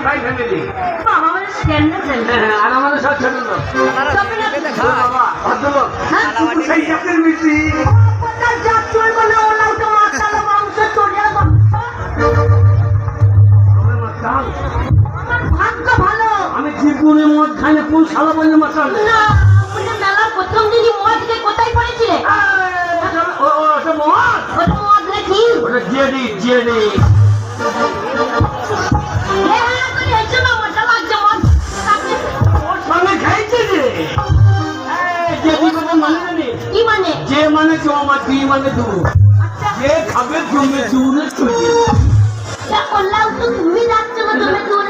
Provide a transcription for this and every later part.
Family হ্যাঁ আর আমাদের সব ছোট লোক তবে না তো ও বাবা ভদ্রলোক হ্যাঁ? সেই জাতের মিটিং জাত চোর বলে ওলাই তো মাতাল মাংস চোরের ভাগ্য ভালো আমি জীবনে মদ খাই না কোন শালা বলে মাতাল। না আপনি প্রথম দিনই মদ খেয়ে কোথায় পড়েছিলে? ও ও ওটা মদ? ওটা মদ নাকি? ওটা জেডি জেডি। জমা দুই মানে দু আচ্ছা যে খাবে জমে চুরি করলাম তো তুমি যাচ্ছ না তুমি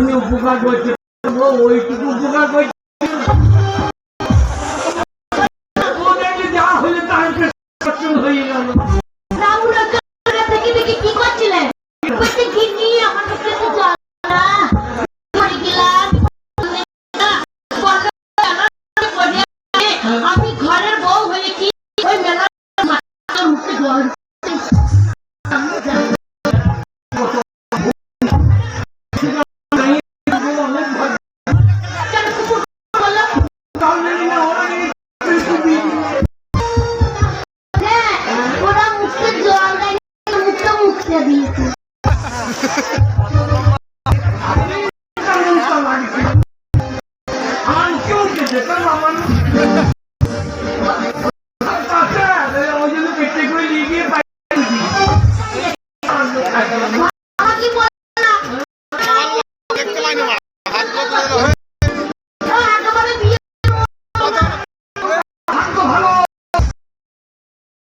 শুনে উপকার করছে ওইটুকু উপকার করছে। হয়ে গেল।